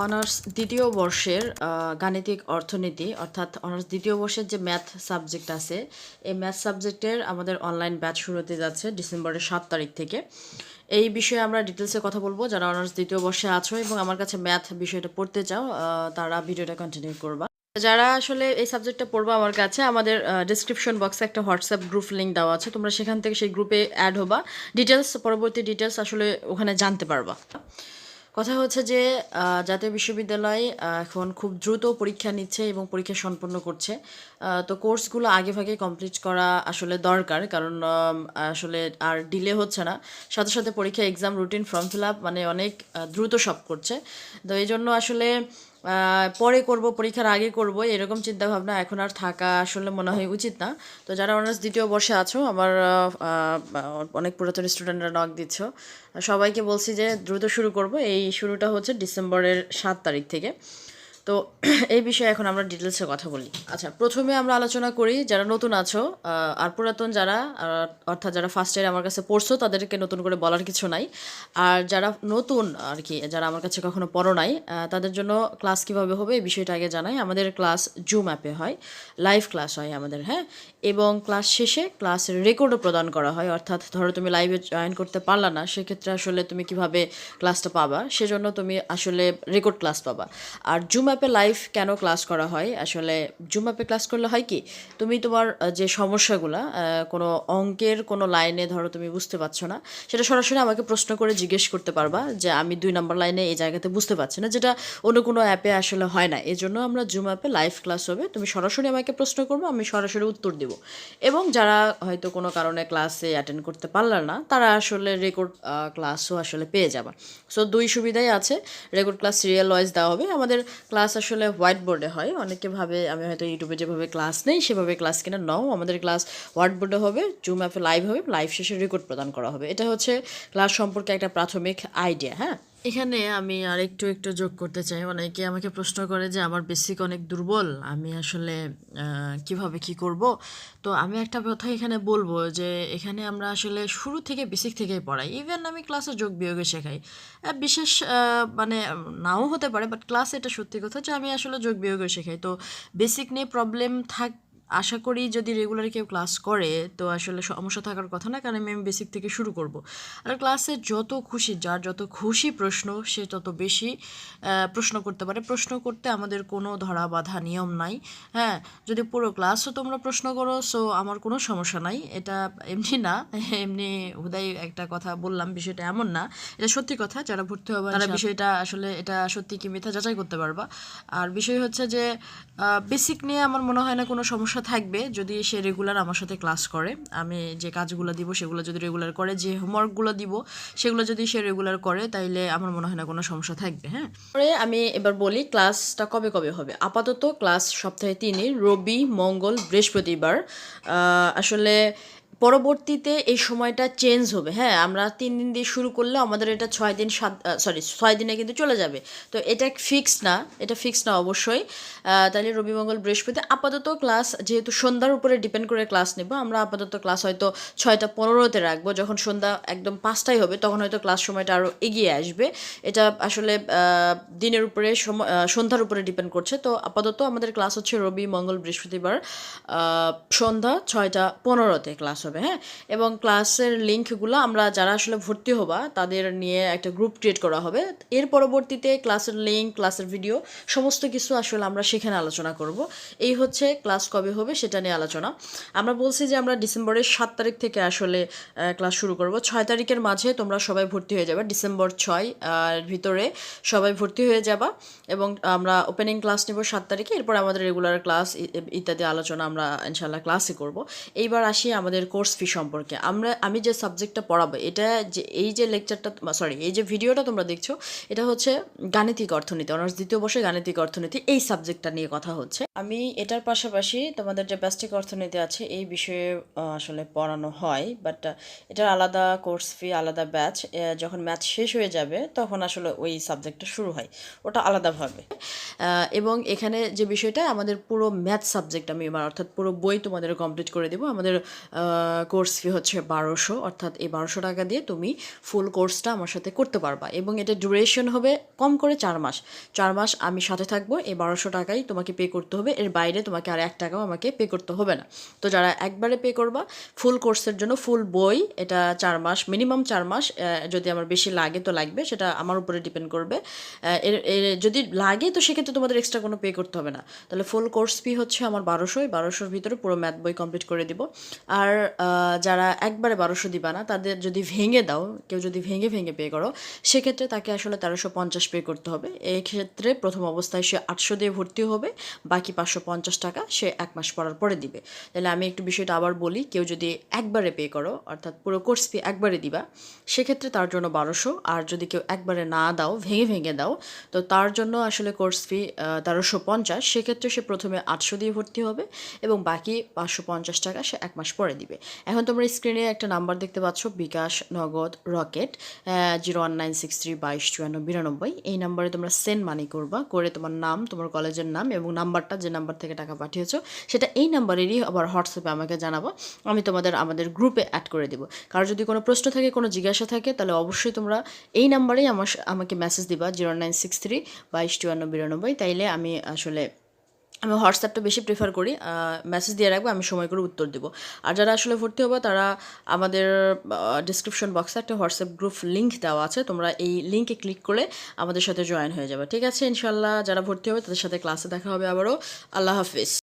Honours দ্বিতীয় বর্ষের গাণিতিক অর্থনীতি, অর্থাৎ অনার্স দ্বিতীয় বর্ষের যে ম্যাথ সাবজেক্ট আছে, এই ম্যাথ সাবজেক্টের আমাদের অনলাইন ব্যাচ শুরু হতে যাচ্ছে ডিসেম্বরের সাত তারিখ থেকে। এই বিষয়ে আমরা ডিটেলসে কথা বলব। যারা অনার্স দ্বিতীয় বর্ষে আছো এবং আমার কাছে ম্যাথ বিষয়টা পড়তে চাও তারা ভিডিওটা কন্টিনিউ করবা। যারা আসলে এই সাবজেক্টটা পড়বা আমার কাছে, আমাদের ডিসক্রিপশন বক্সে একটা হোয়াটসঅ্যাপ গ্রুপ লিঙ্ক দেওয়া আছে। তোমরা সেখান থেকে সেই গ্রুপে অ্যাড হবা। ডিটেলস পরবর্তী ডিটেলস আসলে ওখানে জানতে পারবা। কথা হচ্ছে যে জাতীয় বিশ্ববিদ্যালয় এখন খুব দ্রুত পরীক্ষা নিচ্ছে এবং পরীক্ষা সম্পন্ন করছে। তো কোর্সগুলো আগে ভাগে কমপ্লিট করা আসলে দরকার, কারণ আসলে আর ডিলে হচ্ছে না। সাথে সাথে পরীক্ষা exam routine form fill up মানে অনেক দ্রুত সব করছে। তো এই জন্য আসলে পরে করব, পরীক্ষার আগে করব, এরকম চিন্তা ভাবনা এখন আর থাকা আসলে মনে হয় উচিত না। তো যারা অনার্স দ্বিতীয় বর্ষে আছো, আমার অনেক পুরাতন স্টুডেন্টরা নক দিচ্ছ। সবাইকে বলছি যে দ্রুত শুরু করব। এই শুরুটা হচ্ছে ডিসেম্বরের সাত তারিখ থেকে। তো এই বিষয়ে এখন আমরা ডিটেলসে কথা বলি। আচ্ছা প্রথমে আমরা আলোচনা করি যারা নতুন আছো আর পুরাতন যারা অর্থাৎ যারা ফার্স্ট ইয়ার আমার কাছে পড়ছো, তাদেরকে নতুন করে বলার কিছু নাই। আর যারা নতুন আর কি, যারা আমার কাছে কখনো পড়ো নাই তাদের জন্য ক্লাস কীভাবে হবে এই বিষয়টা আগে জানাই। আমাদের ক্লাস জুম অ্যাপে হয় লাইভ ক্লাস হয় আমাদের হ্যাঁ? এবং ক্লাস শেষে ক্লাসের রেকর্ডও প্রদান করা হয়। অর্থাৎ ধরো তুমি লাইভে জয়েন করতে পারলা না, সেক্ষেত্রে আসলে তুমি কীভাবে ক্লাসটা পাবা? সেজন্য তুমি আসলে রেকর্ড ক্লাস পাবা। আর জুম অ্যাপে লাইভ কেন ক্লাস করা হয়? আসলে জুম অ্যাপে ক্লাস করলে হয় কি, তুমি তোমার যে সমস্যাগুলো কোনো অঙ্কের কোনো লাইনে ধরো তুমি বুঝতে পারছ না, সেটা সরাসরি আমাকে প্রশ্ন করে জিজ্ঞেস করতে পারবা যে আমি দুই নম্বর লাইনে এই জায়গাতে বুঝতে পারছি না, যেটা অন্য কোনো অ্যাপে আসলে হয় না। এই জন্য আমরা জুম অ্যাপে লাইভ ক্লাস হবে, তুমি সরাসরি আমাকে প্রশ্ন করব, আমি সরাসরি উত্তর দিব। এবং যারা হয়তো কোনো কারণে ক্লাসে অ্যাটেন্ড করতে পারল না, তারা আসলে রেকর্ড ক্লাসও আসলে পেয়ে যাবে। সো দুই সুবিধাই আছে রেকর্ড ক্লাস সিরিয়াল ওয়াইজ দেওয়া হবে। আমাদের ক্লাস আসলে হোয়াইট বোর্ডে হয়। অনেকে ভাবে, আমি হয়তো ইউটিউবে যেভাবে ক্লাস নেই, সেভাবে ক্লাস কিনা নাও। আমাদের ক্লাস হোয়াইট বোর্ডে হবে জুম অ্যাপে লাইভ হবে লাইভ শেষে রেকর্ড প্রদান করা হবে। এটা হচ্ছে ক্লাস সম্পর্কে একটা প্রাথমিক আইডিয়া হ্যাঁ? এখানে আমি আর একটু একটু যোগ করতে চাই। অনেকে আমাকে প্রশ্ন করে যে, আমার বেসিক অনেক দুর্বল, আমি আসলে কীভাবে কি করব? তো আমি একটা কথা এখানে বলব যে, এখানে আমরা আসলে শুরু থেকে বেসিক থেকেই পড়াই। ইভেন আমি ক্লাসে যোগ বিয়োগে শেখাই। বিশেষ মানে নাও হতে পারে বাট ক্লাসে এটা সত্যি কথা যে, আমি আসলে যোগ বিয়োগে শেখাই। তো বেসিক নিয়ে প্রবলেম থাক আশা করি যদি রেগুলার কেউ ক্লাস করে তো আসলে সমস্যা থাকার কথা না কারণ আমি বেসিক থেকে শুরু করব। আর ক্লাসে যত খুশি যার যত খুশি প্রশ্ন সে তত বেশি প্রশ্ন করতে পারে। প্রশ্ন করতে আমাদের কোনো ধরা বাধা নিয়ম নাই। হ্যাঁ যদি পুরো ক্লাসও তোমরা প্রশ্ন করো সো আমার কোনো সমস্যা নাই। এটা এমনি না এমনি হুদাই একটা কথা বললাম বিষয়টা এমন না। এটা সত্যি কথা যারা ভর্তি হবে তারা বিষয়টা আসলে এটা সত্যি কি মিথ্যা যাচাই করতে পারবা। আর বিষয় হচ্ছে যে বেসিক নিয়ে আমার মনে হয় না কোনো সমস্যা থাকবে যদি সে রেগুলার আমার সাথে ক্লাস করে। আমি যে কাজগুলো দিব সেগুলো যদি রেগুলার করে, যে হোমওয়ার্কগুলো দিব সেগুলো যদি সে রেগুলার করে, তাইলে আমার মনে হয় না কোনো সমস্যা থাকবে হ্যাঁ? পরে আমি এবার বলি ক্লাসটা কবে কবে হবে। আপাতত ক্লাস সপ্তাহে তিনি রবি, মঙ্গল, বৃহস্পতিবার। আসলে পরবর্তীতে এই সময়টা চেঞ্জ হবে। হ্যাঁ আমরা তিন দিন দিয়ে শুরু করলে আমাদের এটা ছয় দিন, সাত সরি ছয় দিনে কিন্তু চলে যাবে। তো এটা ফিক্স না, এটা ফিক্স না অবশ্যই। তাহলে রবি মঙ্গল বৃহস্পতি, আপাতত ক্লাস যেহেতু সন্ধ্যার উপরে ডিপেন্ড করে ক্লাস নেব, আমরা আপাতত ক্লাস হয়তো ছয়টা পনেরোতে রাখব। যখন সন্ধ্যা একদম পাঁচটাই হবে, তখন হয়তো ক্লাস সময়টা আরও এগিয়ে আসবে। এটা আসলে দিনের উপরে সন্ধ্যার উপরে ডিপেন্ড করছে। তো আপাতত আমাদের ক্লাস হচ্ছে রবি মঙ্গল বৃহস্পতিবার সন্ধ্যা ছয়টা পনেরোতে ক্লাস হবে। হ্যাঁ? এবং ক্লাসের লিঙ্কগুলো আমরা যারা আসলে ভর্তি হবা, তাদের নিয়ে একটা গ্রুপ ক্রিয়েট করা হবে। এর পরবর্তীতে ক্লাসের লিঙ্ক ক্লাসের ভিডিও সমস্ত কিছু আসলে আমরা সেখানে আলোচনা করব। এই হচ্ছে ক্লাস কবে হবে সেটা নিয়ে আলোচনা। আমরা বলছি যে আমরা ডিসেম্বরের সাত তারিখ থেকে আসলে ক্লাস শুরু করব। ছয় তারিখের মাঝে তোমরা সবাই ভর্তি হয়ে যাবে, ডিসেম্বর ছয় ভিতরে সবাই ভর্তি হয়ে যাবা এবং আমরা ওপেনিং ক্লাস নেব সাত তারিখে, এরপর আমাদের রেগুলার ক্লাস ইত্যাদি আলোচনা আমরা ইনশাল্লাহ ক্লাসে করব। এইবার আসি আমাদের কোর্স ফি সম্পর্কে। আমরা, আমি যে সাবজেক্টটা পড়াবো, এটা যে, এই যে লেকচারটা সরি এই যে ভিডিওটা তোমরা দেখছ, এটা হচ্ছে গাণিতিক অর্থনীতি অনার্স দ্বিতীয় বর্ষে গাণিতিক অর্থনীতি, এই সাবজেক্টটা নিয়ে কথা হচ্ছে। আমি এটার পাশাপাশি তোমাদের যে প্লাস্টিক অর্থনীতি আছে, এই বিষয়ে আসলে পড়ানো হয় বাট এটার আলাদা কোর্স ফি আলাদা ব্যাচ যখন ম্যাথ শেষ হয়ে যাবে, তখন আসলে ওই সাবজেক্টটা শুরু হয়। ওটা আলাদাভাবে। এবং এখানে যে বিষয়টা, আমাদের পুরো ম্যাথ সাবজেক্ট আমি এবার, অর্থাৎ পুরো বই তোমাদের কমপ্লিট করে দেবো। আমাদের কোর্স ফি হচ্ছে বারোশো, অর্থাৎ এই বারোশো টাকা দিয়ে তুমি ফুল কোর্সটা আমার সাথে করতে পারবা। এবং এটা ডিউরেশন হবে কম করে চার মাস। চার মাস আমি সাথে থাকব, এই বারোশো টাকাই তোমাকে পে করতে হবে। এর বাইরে তোমাকে আর এক টাকাও আমাকে পে করতে হবে না। তো যারা একবারে পে করবা ফুল কোর্সের জন্য ফুল বই, এটা চার মাস মিনিমাম চার মাস যদি আমার বেশি লাগে তো লাগবে, সেটা আমার উপরে ডিপেন্ড করবে। এর যদি লাগে তো সেক্ষেত্রে তোমাদের এক্সট্রা কোনো পে করতে হবে না। তাহলে ফুল কোর্স ফি হচ্ছে আমার বারোশো বারোশোর ভিতরে পুরো ম্যাথ বই কমপ্লিট করে দিব। আর যারা একবারে বারোশো দিবা না, তাদের যদি ভেঙে দাও, কেউ যদি ভেঙে ভেঙে পে করো, সেক্ষেত্রে তাকে আসলে তেরোশো পঞ্চাশ পে করতে হবে। ক্ষেত্রে প্রথম অবস্থায় সে আটশো দিয়ে ভর্তি হবে, বাকি পাঁচশো পঞ্চাশ টাকা সে এক মাস পড়ার পরে দিবে। তাহলে আমি একটু বিষয়টা আবার বলি, কেউ যদি একবারে পে করো, অর্থাৎ পুরো কোর্স ফি একবারে দিবা, সেক্ষেত্রে তার জন্য বারোশো, আর যদি কেউ একবারে না দাও, ভেঙে ভেঙে দাও, তো তার জন্য আসলে কোর্স ফি তেরোশো পঞ্চাশ, সেক্ষেত্রে সে প্রথমে আটশো দিয়ে ভর্তি হবে, এবং বাকি পাঁচশো পঞ্চাশ টাকা সে এক মাস পরে দিবে। এখন তোমরা স্ক্রিনে একটা নাম্বার দেখতে পাচ্ছ, Bkash Nagad Rocket zero one nine six three বাইশ, চুয়ান্ন, বিরানব্বই। এই নাম্বারে তোমরা সেন্ড মানি করবা, করে তোমার নাম, তোমার কলেজের নাম এবং নাম্বারটা, যে নাম্বার থেকে টাকা পাঠিয়েছো, সেটা এই নাম্বারেরই আবার হোয়াটসঅ্যাপে আমাকে জানাব। আমি তোমাদের, আমাদের গ্রুপে অ্যাড করে দেবো। কারও যদি কোনো প্রশ্ন থাকে, কোনো জিজ্ঞাসা থাকে, তাহলে অবশ্যই তোমরা এই নাম্বারেই আমার, আমাকে মেসেজ দিবা জিরো নাইন সিক্স থ্রি বাইশ, চুয়ান্ন, বিরানব্বই। তাইলে আমি আসলে আমি হোয়াটসঅ্যাপটা বেশি প্রেফার করি মেসেজ দিয়ে রাখব, আমি সময় করে উত্তর দেবো। আর যারা আসলে ভর্তি হবে, তারা আমাদের ডিসক্রিপশন বক্সে একটা হোয়াটসঅ্যাপ গ্রুপ লিঙ্ক দেওয়া আছে, তোমরা এই লিঙ্কে ক্লিক করে আমাদের সাথে জয়েন হয়ে যাবে। ঠিক আছে ইনশাল্লাহ যারা ভর্তি হবে, তাদের সাথে ক্লাসে দেখা হবে আবারও। আল্লাহ হাফিজ।